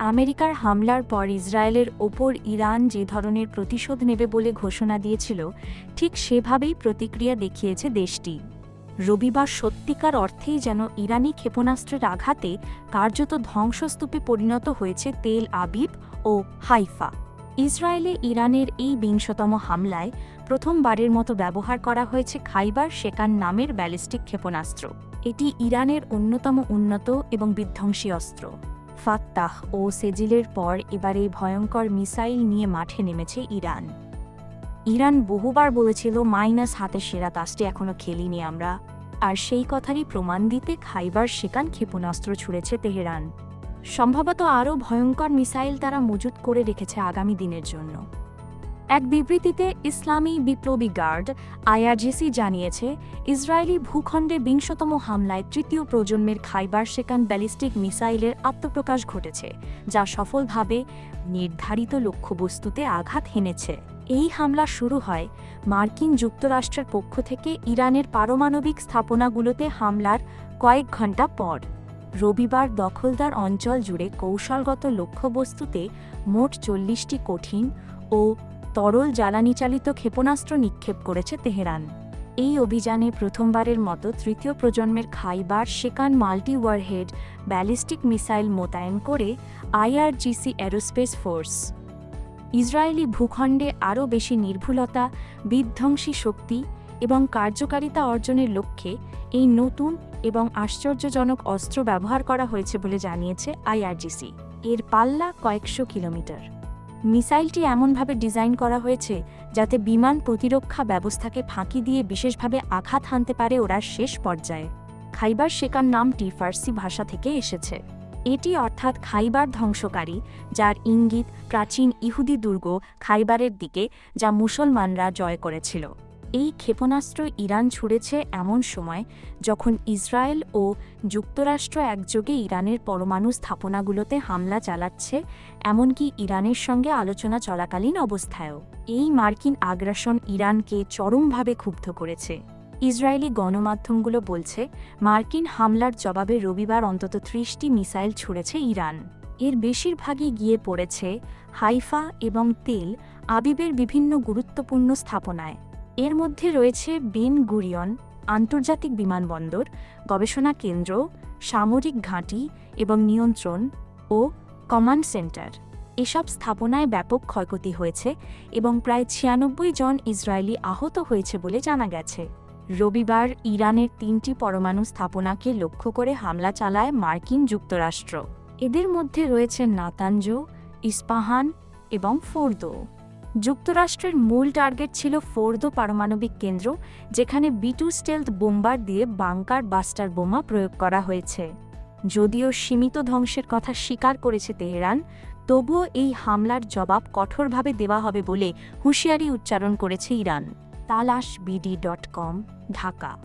আমেরিকার হামলার পর ইসরায়েলের ওপর ইরান যে ধরনের প্রতিশোধ নেবে বলে ঘোষণা দিয়েছিল, ঠিক সেভাবেই প্রতিক্রিয়া দেখিয়েছে দেশটি। রবিবার সত্যিকার অর্থেই যেন ইরানি ক্ষেপণাস্ত্রের আঘাতে কার্যত ধ্বংসস্তূপে পরিণত হয়েছে তেল আবিব ও হাইফা। ইসরায়েলে ইরানের এই বিংশতম হামলায় প্রথমবারের মতো ব্যবহার করা হয়েছে খাইবার শেকান নামের ব্যালিস্টিক ক্ষেপণাস্ত্র। এটি ইরানের অন্যতম উন্নত এবং বিধ্বংসী অস্ত্র। ফাত্তাহ ও সেজিলের পর এবার এই ভয়ঙ্কর মিসাইল নিয়ে মাঠে নেমেছে ইরান। ইরান বহুবার বলেছিল, মাইনাস হাতে সেরা তাসটি এখনও খেলিনি আমরা। আর সেই কথারই প্রমাণ দিতে খাইবার সেখান ক্ষেপণাস্ত্র ছুড়েছে তেহরান। সম্ভবত আরও ভয়ঙ্কর মিসাইল তারা মজুত করে রেখেছে আগামী দিনের জন্য। এক বিবৃতিতে ইসলামী বিপ্লবী গার্ড আইআরজিসি জানিয়েছে, ইসরায়েলি ভূখণ্ডে বিংশতম হামলায় তৃতীয় প্রজন্মের খাইবার সেকান ব্যালিস্টিক মিসাইলের আত্মপ্রকাশ ঘটেছে, যা সফলভাবে নির্ধারিত লক্ষ্যবস্তুতে আঘাত হেনেছে। এই হামলা শুরু হয় মার্কিন যুক্তরাষ্ট্রের পক্ষ থেকে ইরানের পারমাণবিক স্থাপনাগুলোতে হামলার কয়েক ঘণ্টা পর। রবিবার দখলদার অঞ্চল জুড়ে কৌশলগত লক্ষ্যবস্তুতে মোট চল্লিশটি কঠিন ও তরল জ্বালানিচালিত ক্ষেপণাস্ত্র নিক্ষেপ করেছে তেহরান। এই অভিযানে প্রথমবারের মতো তৃতীয় প্রজন্মের Kheibar Shekan multi warhead ballistic missile মোতায়েন করে আইআরজিসি অ্যারোস্পেস ফোর্স। ইসরায়েলি ভূখণ্ডে আরও বেশি নির্ভুলতা, বিধ্বংসী শক্তি এবং কার্যকারিতা অর্জনের লক্ষ্যে এই নতুন এবং আশ্চর্যজনক অস্ত্র ব্যবহার করা হয়েছে বলে জানিয়েছে আইআরজিসি। এর পাল্লা কয়েকশো কিলোমিটার। মিসাইলটি এমনভাবে ডিজাইন করা হয়েছে যাতে বিমান প্রতিরক্ষা ব্যবস্থাকে ফাঁকি দিয়ে বিশেষভাবে আঘাত হানতে পারে ওরা শেষ পর্যায়ে। খাইবার শেকার নামটি ফার্সি ভাষা থেকে এসেছে। এটি অর্থাৎ খাইবার ধ্বংসকারী, যার ইঙ্গিত প্রাচীন ইহুদি দুর্গ খাইবারের দিকে, যা মুসলমানরা জয় করেছিল। এই ক্ষেপণাস্ত্র ইরান ছুড়েছে এমন সময় যখন ইসরায়েল ও যুক্তরাষ্ট্র একযোগে ইরানের পরমাণু স্থাপনাগুলোতে হামলা চালাচ্ছে, এমনকি ইরানের সঙ্গে আলোচনা চলাকালীন অবস্থায়ও। এই মার্কিন আগ্রাসন ইরানকে চরমভাবে ক্ষুব্ধ করেছে। ইসরায়েলি গণমাধ্যমগুলো বলছে, মার্কিন হামলার জবাবে রবিবার অন্তত ত্রিশটি মিসাইল ছুড়েছে ইরান। এর বেশিরভাগই গিয়ে পড়েছে হাইফা এবং তেল আবিবের বিভিন্ন গুরুত্বপূর্ণ স্থাপনায়। এর মধ্যে রয়েছে বেন গুরিয়ন, আন্তর্জাতিক বিমানবন্দর, গবেষণা কেন্দ্র, সামরিক ঘাঁটি এবং নিয়ন্ত্রণ ও কমান্ড সেন্টার। এসব স্থাপনায় ব্যাপক ক্ষয়ক্ষতি হয়েছে এবং প্রায় ছিয়ানব্বই জন ইসরায়েলি আহত হয়েছে বলে জানা গেছে। রবিবার ইরানের তিনটি পরমাণু স্থাপনাকে লক্ষ্য করে হামলা চালায় মার্কিন যুক্তরাষ্ট্র। এদের মধ্যে রয়েছে নাতাঞ্জো ইস্পাহান এবং ফোর্দো। যুক্তরাষ্ট্রের মূল টার্গেট ছিল ফোর্দো পারমাণবিক কেন্দ্র, যেখানে বিটু স্টেলথ বোম্বার দিয়ে বাংকার বাস্টার বোমা প্রয়োগ করা হয়েছে। যদিও সীমিত ধ্বংসের কথা স্বীকার করেছে তেহরান, তবুও এই হামলার জবাব কঠোরভাবে দেওয়া হবে বলে হুঁশিয়ারি উচ্চারণ করেছে ইরান। তালাশ বিডি ডট কম, ঢাকা।